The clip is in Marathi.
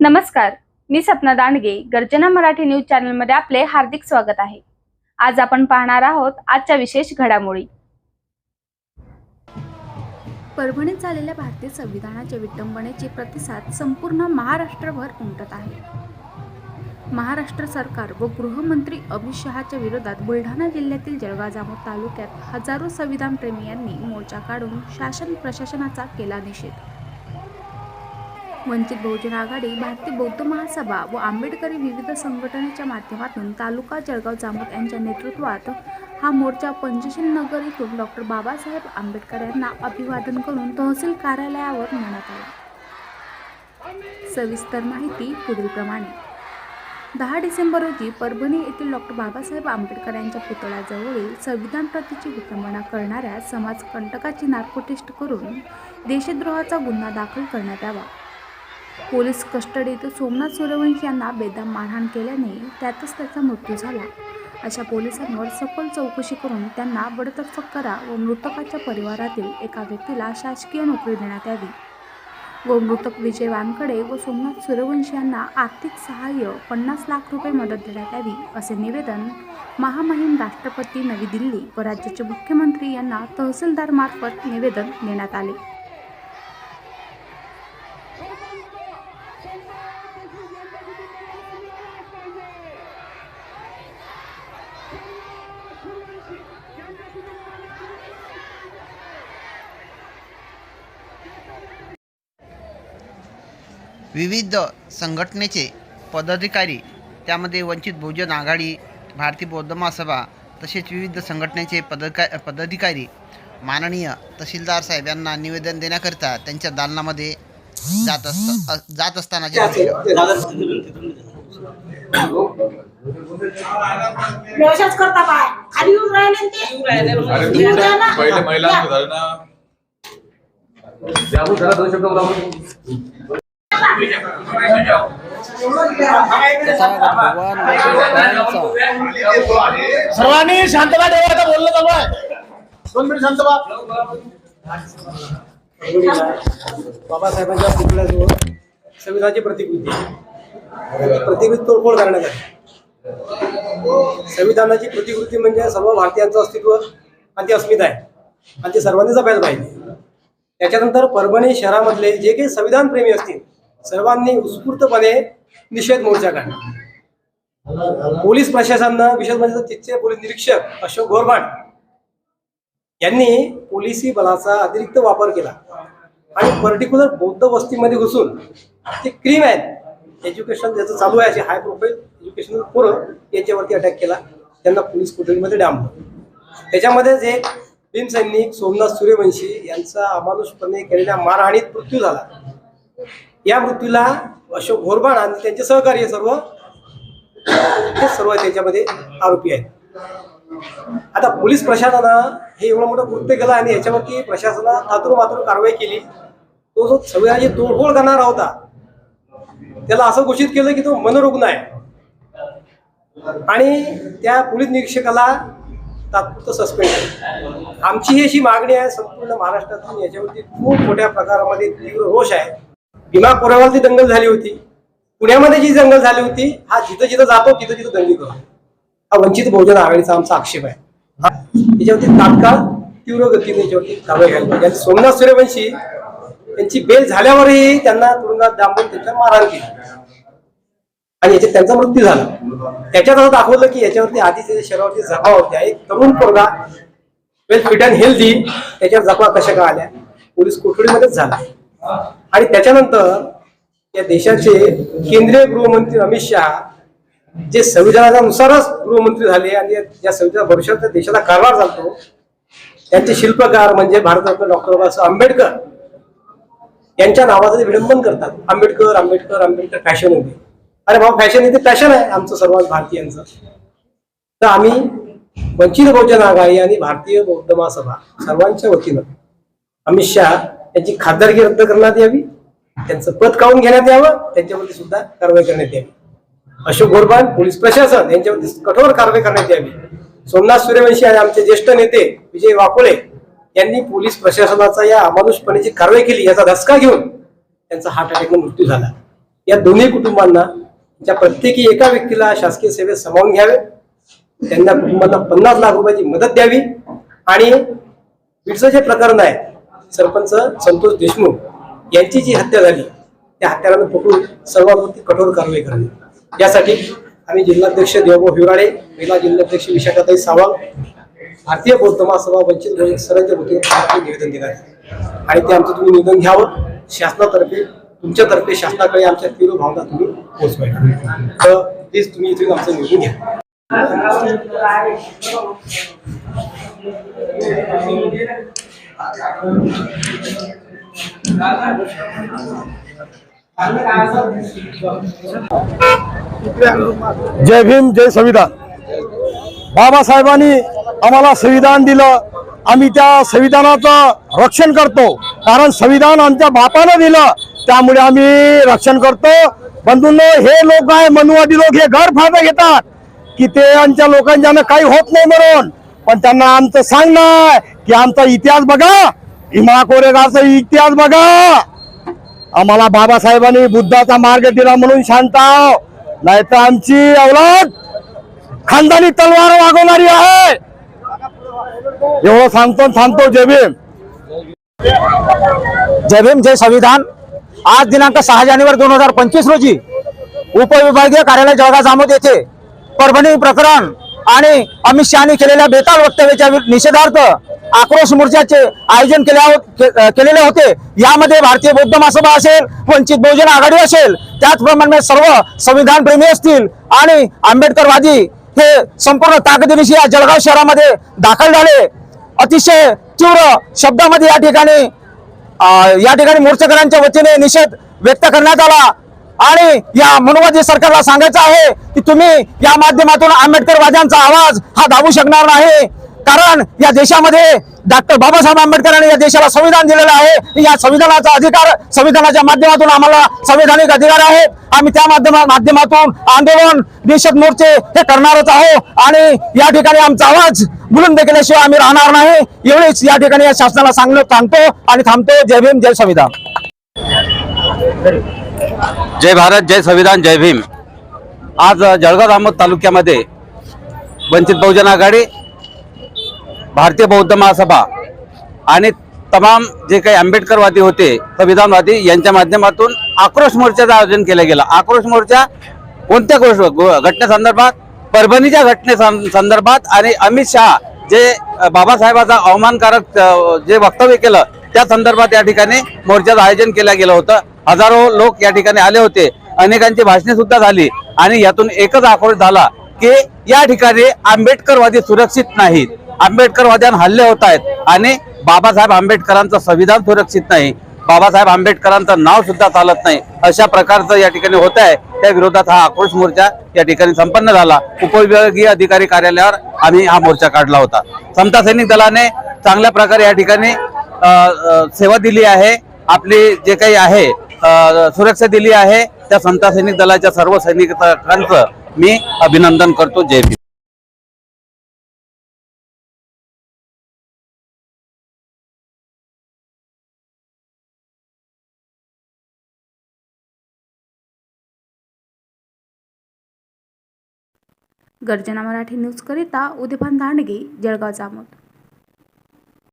नमस्कार मी सपना दांडगे गर्जना मराठी न्यूज चॅनलमध्ये आपले हार्दिक स्वागत आहे. आज आपण पाहणार आहोत आजच्या विशेष घडामोडी. परभणीत झालेल्या भारतीय संविधानाच्या विटंबनेचे प्रतिसाद संपूर्ण महाराष्ट्रभर उमटत आहे. महाराष्ट्र सरकार व गृहमंत्री अमित शहाच्या विरोधात बुलढाणा जिल्ह्यातील जळगाव जामोद तालुक्यात हजारो संविधानप्रेमी यांनी मोर्चा काढून शासन प्रशासनाचा केला निषेध. वंचित बहुजन आघाडी भारतीय बौद्ध महासभा व आंबेडकरी विविध संघटनेच्या माध्यमातून तालुका जळगाव जामोद यांच्या नेतृत्वात हा मोर्चा पंचशील नगर येथून डॉक्टर बाबासाहेब आंबेडकर यांना अभिवादन करून तहसील कार्यालयावर नेण्यात आला. सविस्तर माहिती पुढीलप्रमाणे दहा डिसेंबर रोजी परभणी येथील डॉक्टर बाबासाहेब आंबेडकर यांच्या पुतळ्याजवळील संविधान प्रतीची विटंबना करणाऱ्या समाजकंटकाची नार्कोटेस्ट करून देशद्रोहाचा गुन्हा दाखल करण्यात यावा. पोलीस कस्टडीत सोमनाथ सूर्यवंशी यांना बेदम मारहाण केल्याने त्यातच त्याचा मृत्यू झाला. अशा पोलिसांवर सखोल चौकशी करून त्यांना बडतर्फ करा व मृतकाच्या परिवारातील एका व्यक्तीला शासकीय नोकरी देण्यात यावी. व मृतक विजय वानकडे व सोमनाथ सूर्यवंशी यांना आर्थिक सहाय्य पन्नास लाख रुपये मदत देण्यात यावी असे निवेदन महामहिम राष्ट्रपती नवी दिल्ली व राज्याचे मुख्यमंत्री यांना तहसीलदारमार्फत निवेदन देण्यात आले. विविध संघटनेचे पदाधिकारी त्यामध्ये वंचित बहुजन आघाडी भारतीय बौद्ध महासभा तसेच विविध संघटनेचे पदका पदाधिकारी माननीय तहसीलदार साहेब यांना निवेदन देण्याकरिता त्यांच्या दालनामध्ये जात असत जात असतानाचे दृश्य व्यवसायच करता काय खाली येऊन राहिले न ते. अरे येऊन तू जा ना. पहिले महिलांचं या. झालं ना. सर्वांनी शांतता ठेवा आता बोलणं चालू आहे. दोन मिनिट शांत बाबासाहेबांच्या पुतळ्याजवळ संविधानाची प्रतिकृती. आहे. प्रतिकृती तोडफोड करण्यात आली. संविधानाची प्रतिकृती म्हणजे सर्व भारतीयांचं अस्तित्व आणि ती अस्मिता आहे. आणि ती सर्वांनीच अभ्यास पाहिजे. त्याच्यानंतर परभणी शहरामधले जे काही संविधान प्रेमी असतील सर्वांनी उत्स्फूर्तपणे निषेध मोर्चा काढला. पोलीस प्रशासनानं विशेष म्हणजे तिथचे पोलीस निरीक्षक अशोक घोरबाड यांनी पोलिसी बलाचा अतिरिक्त वापर केला. आणि पर्टिक्युलर बौद्ध वस्तीमध्ये घुसून ते क्रीम आहेत. एज्युकेशन ज्याचं चालू आहे असे हाय प्रोफाईल एज्युकेशनल पोरं यांच्यावरती अटॅक केला. त्यांना पोलीस कोठडीमध्ये डांबलं. त्याच्यामध्ये जे भीमसैनिक सोमनाथ सूर्यवंशी यांचा अमानुषपणे केलेल्या मारहाणीत मृत्यू झाला. या मृत्यूला अशोक घोरबाड आणि त्यांचे सहकार्य सर्व ते सर्व त्याच्यामध्ये आरोपी आहेत. आता पोलीस प्रशासनानं हे एवढं मोठं कृत्य केलं आणि याच्यावरती प्रशासनानं तातून मात्र कारवाई केली. तो जो संविधानाची तोडफोड करणारा होता त्याला असं घोषित केलं की तो मनोरुग्ण आहे. आणि त्या पोलीस निरीक्षकाला तात्पुरतं सस्पेंड केलं. आमची ही अशी मागणी आहे संपूर्ण महाराष्ट्रातून याच्यावरती खूप मोठ्या प्रकारामध्ये तीव्र रोष आहे. भीमा कोरेगावची दंगल झाली होती. पुण्यामध्ये जी दंगल झाली होती हा जिथं जिथं जातो तिथं तिथं दंगली करतो हा वंचित बहुजन आघाडीचा आमचा आक्षेप आहे. याच्यावरती तात्काळ तीव्र गतीने याच्यावरती कारवाई घ्यायला पाहिजे. सोमनाथ सूर्यवंशी त्यांची बेल झाल्यावरही त्यांना तुरुंगात डांबून त्यांच्या मारहाण केली. आणि याच्यात त्यांचा मृत्यू झाला. त्याच्यात असं दाखवलं की याच्यावरती आधीच शरीरावरती जखमा होत्या एक तरुण पोरगा वेल फिट अँड हेल्दी त्याच्यावर जखमा कशा का आल्या पोलीस कोठडीमध्येच झाला. आणि त्याच्यानंतर या देशाचे केंद्रीय गृहमंत्री अमित शहा जे संविधानाच्या नुसारच गृहमंत्री झाले आणि ज्या संविधान भविष्यात देशाला कारभार चालतो त्यांचे शिल्पकार म्हणजे भारतरत्न डॉक्टर बाबासाहेब आंबेडकर यांच्या नावाचं विडंबन करतात. आंबेडकर आंबेडकर आंबेडकर फॅशन होते. अरे बाबा फॅशन इथे फॅशन आहे आमचं सर्व भारतीयांचं तर आम्ही वंचित बहुजन आघाडी आणि भारतीय बौद्ध महासभा सर्वांच्या वतीनं अमित शहा त्यांची खासदारकी रद्द करण्यात यावी त्यांचं पद काढून घेण्यात यावं त्यांच्यावरती सुद्धा कारवाई करण्यात यावी. अशोक गोरबान पोलीस प्रशासन यांच्यावरती कठोर कारवाई करण्यात यावी. सोमनाथ सूर्यवंशी आणि आमचे ज्येष्ठ नेते विजय वाकोळे यांनी पोलीस प्रशासनाचा या अमानुषपणेची कारवाई केली याचा धसका घेऊन त्यांचा हार्ट अटॅकने मृत्यू झाला. या दोन्ही कुटुंबांना ज्या प्रत्येकी एका व्यक्तीला शासकीय सेवेत सामावून घ्यावे त्यांना कुटुंबांना पन्नास लाख रुपयाची मदत द्यावी आणि बीडचं जे प्रकरण आहे सरपंच संतोष देशमुख यांची जी हत्या झाली त्या हत्याला पकडून सर्वांवरती कठोर कारवाई करावी यासाठी आम्ही जिल्हाध्यक्ष देवभाऊ हिवराडे महिला जिल्हाध्यक्ष विशाखाताई सावंत भारतीय बौद्ध महासभा वंचित सरांच्या वतीने निवेदन दिलं आहे आणि ते आमचं तुम्ही निवेदन घ्यावं शासनातर्फे तुमच्यातर्फे शासनाकडे आमच्या तीव्र भावना तुम्ही पोहोचवायला तर प्लीज तुम्ही इथून आमचं निवेदन घ्या. जय भीम जय संविधान. बाबासाहेबांनी आम्हाला संविधान दिलं. आम्ही त्या संविधानाचं रक्षण करतो. कारण संविधान आमच्या बापानं दिलं. त्यामुळे आम्ही रक्षण करतो. बंधूंनो हे लोक आहे मनुवादी लोक हे गैरफायदा घेतात. की ते आमच्या लोकांच्यानं काही होत नाही म्हणून. पण त्यांना आमचं सांगणार की आमचा इतिहास बघा. भीमा कोरेगावचा इतिहास बघा. आम्हाला बाबासाहेबांनी बुद्धाचा मार्ग दिला म्हणून शांत नाहीतर नाही तर आमची अवलाद खानदानी तलवार वागवणारी आहे. एवढं सांगतो आणि थांबतो. जय भीम. जय भीम जय संविधान. आज दिनांक सहा जानेवारी दोन हजार पंचवीस रोजी उपविभागीय कार्यालय जळगाव जामोद येथे परभणी प्रकरण आणि अमित शहानी केलेल्या बेताल वक्तव्याच्या निषेधार्थ आक्रोश मोर्चाचे आयोजन केल्या हो- केलेले होते. यामध्ये भारतीय बौद्ध महासभा असेल वंचित बहुजन आघाडी असेल त्याचप्रमाणे सर्व संविधान प्रेमी असतील आणि आंबेडकरवादी हे संपूर्ण ताकदीनिशी या जळगाव शहरामध्ये दाखल झाले. अतिशय तीव्र शब्दामध्ये या ठिकाणी या ठिकाणी मोर्चेकरांच्या वतीने निषेध व्यक्त करण्यात आला. आणि या मनुवादी सरकारला सांगायचं आहे की तुम्ही या माध्यमातून आंबेडकरवाद्यांचा आवाज हा दाबू शकणार नाही. कारण या देशामध्ये डॉक्टर बाबासाहेब आंबेडकरांनी या देशाला संविधान दिलेलं आहे. या संविधानाचा अधिकार संविधानाच्या माध्यमातून आम्हाला संवैधानिक अधिकार आहे. आम्ही त्या माध्यमा माध्यमातून आंदोलन निषेध मोर्चे हे करणारच आहोत. आणि या ठिकाणी आमचा आवाज बुलंद केल्याशिवाय आम्ही राहणार नाही. एवढेच या ठिकाणी या शासनाला सांगणं सांगतो आणि थांबतो. जय भीम जय संविधान. जय भारत जय संविधान जय भीम. आज जळगाव अहमद तालुक्यामध्ये वंचित बहुजन आघाडी भारतीय बौद्ध महासभा आणि तमाम जे काही आंबेडकरवादी होते संविधानवादी यांच्या माध्यमातून आक्रोश मोर्चाचं आयोजन केलं गेलं. आक्रोश मोर्चा कोणत्या गोष्ट घटनेसंदर्भात? परभणीच्या घटने सं- संदर्भात आणि अमित शहा जे बाबासाहेबाचा अवमानकारक जे वक्तव्य केलं त्या संदर्भात या ठिकाणी मोर्चाचं आयोजन केलं गेलं होतं. हजारो लोक या ठिकाणी आले होते. अनेकांची भाषणे सुद्धा झाली. आणि यातून एकच आक्रोश झाला की या ठिकाणी आंबेडकरवादी सुरक्षित नाहीत. आंबेडकरवाद्यांना हल्ले होत आहेत. आणि बाबासाहेब आंबेडकरांचं संविधान सुरक्षित नाही. बाबासाहेब आंबेडकरांचं नाव सुद्धा चालत नाही. अशा प्रकारचं या ठिकाणी होत आहे. त्या विरोधात हा आक्रोश मोर्चा या ठिकाणी संपन्न झाला. उपविभागीय अधिकारी कार्यालयावर आम्ही हा मोर्चा काढला होता. समता सैनिक दलाने चांगल्या प्रकारे या ठिकाणी सेवा दिली आहे. आपली जे काही आहे सुरक्षा दिली आहे. त्या समता सैनिक दलाच्या सर्व सैनिकांचं मी अभिनंदन करतो. जय भीम. गर्जना मराठी न्यूजकरिता उदयभान दांडगे जळगाव जामोद.